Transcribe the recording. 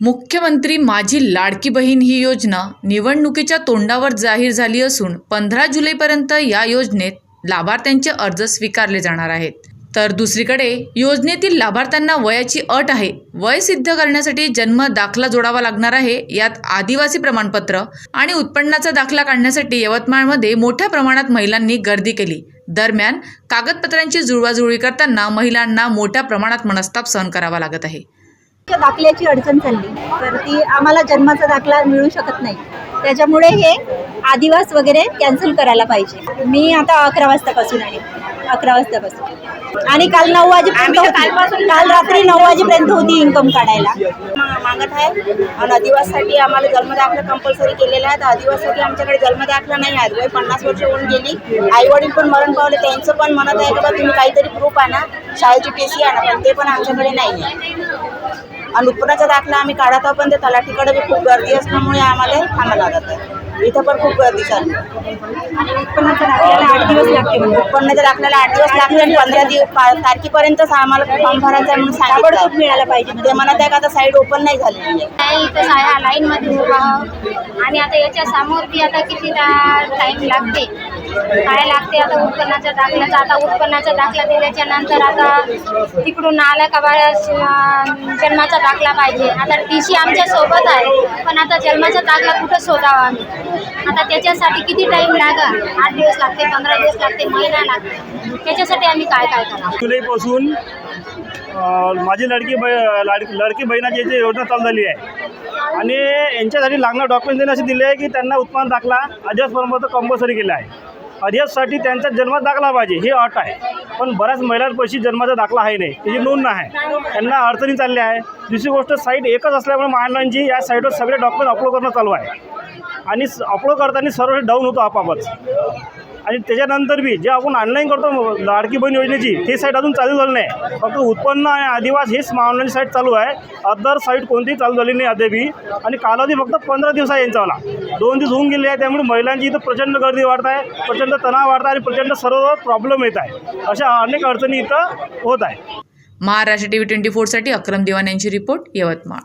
मुख्यमंत्री माझी लाडकी बहीण ही योजना निवडणुकीच्या तोंडावर जाहीर झाली असून पंधरा जुलैपर्यंत या योजनेत लाभार्थ्यांचे अर्ज स्वीकारले जाणार आहेत. तर दुसरीकडे योजनेतील लाभार्थ्यांना वयाची अट आहे. वय सिद्ध करण्यासाठी जन्म दाखला जोडावा लागणार आहे यात आदिवासी प्रमाणपत्र आणि उत्पन्नाचा दाखला काढण्यासाठी यवतमाळमध्ये मोठ्या प्रमाणात महिलांनी गर्दी केली. दरम्यान कागदपत्रांची जुळवाजुळवी करताना महिलांना मोठ्या प्रमाणात मनस्ताप सहन करावा लागत आहे. दाखल्याची अडचण चालली. तर ती आम्हाला जन्माचा दाखला मिळू शकत नाही. त्याच्यामुळे हे आदिवास वगैरे कॅन्सल करायला पाहिजे. मी आता अकरा वाजतापासून आहे. अकरा वाजतापासून. आणि काल नऊ वाजेपर्यंत होती. काल रात्री नऊ वाजेपर्यंत होती इन्कम काढायला. मागत आहे. आणि आदिवाससाठी आम्हाला जन्मदाखला कंपल्सरी केलेला आहे. तर आदिवाससाठी आमच्याकडे जन्मदाखला नाही आहे. वय पन्नास वर्ष होऊन गेली. आई वडील पण मरण पावले. त्यांचं पण म्हणत आहे की बा तुम्ही काहीतरी प्रूफ आणा. शाळेची टी सी आणा. पण ते पण आमच्याकडे नाही आहे. आणि उत्पन्नाचा दाखला आम्ही काढत आहोत पण ते तलाठीकडे बी खूप गर्दी असल्यामुळे आम्हाला थांबा लागत आहे. इथं पण खूप गर्दी चालली. आणि दाखल्याला आठ दिवस लागते म्हणजे. उत्पन्नाच्या दाखल्याला आठ दिवस लागले आणि पंधरा दिवस तारखेपर्यंतच आम्हाला फॉर्म भरायचा आहे म्हणून सांगितलं. मिळायला पाहिजे. ते म्हणत आहे का आता साईड ओपन नाही नाही इथं उभा आहोत. आणि आता याच्या समोर बी आता किती टाईम लागते. काय लागते आता उत्पन्नाच्या दाखल्याचा? आता उत्पन्नाचा दाखला दिल्याच्या नंतर आता तिकडून आला का बा जन्माचा दाखला पाहिजे. आता टी सी आमच्यासोबत आहे पण आता जन्माचा दाखला कुठं शोधावा आम्ही? आता त्याच्यासाठी किती टाईम लागा आठ दिवस लागते पंधरा दिवस लागते महिना लागते. त्याच्यासाठी आम्ही काय काय करावं? जुलैपासून माझी लडकी बै लडकी बहिणाची याची योजना चालू झाली आहे. आणि यांच्यासाठी लागणार डॉक्युमेंट असे दिले आहे की त्यांना उत्पन्न दाखला आदिवास परंपरा कंपल्सरी केला आहे. आदिवाससाठी त्यांचा जन्मात दाखला पाहिजे ही अट आहे. पण बऱ्याच महिलांपाशी जन्माचा दाखला आहे नाही त्याची नोंद नाही. त्यांना अडचणी चालल्या आहे. दुसरी गोष्ट साईट एकच असल्यामुळे महिलांची या साईटवर सगळे डॉक्युमेंट अपलोड करणं चालू आहे. आणि अपलोड करताना सर्व डाऊन होतो आपापच. आणि त्याच्यानंतर बी जे आपण ऑनलाईन करतो लाडकी बहीण योजनेची ते साईट अजून चालू झालं नाही. फक्त उत्पन्न आणि आदिवास हेच ऑनलाईन साईट चालू आहे. अदर साईट कोणतीही चालू झाली नाही अद्यापी आणि कालावधी फक्त पंधरा दिवस आहे यांच्यावाला दोन दिवस होऊन गेले आहे त्यामुळे महिलांची इथं प्रचंड गर्दी वाढत आहे प्रचंड तणाव वाढत आहे आणि प्रचंड सर्व प्रॉब्लेम येत आहे. अशा अनेक अडचणी इथं होत आहे. महाराष्ट्र टी व्ही ट्वेंटी फोरसाठी अक्रम दिवान यांची रिपोर्ट यवतमाळ.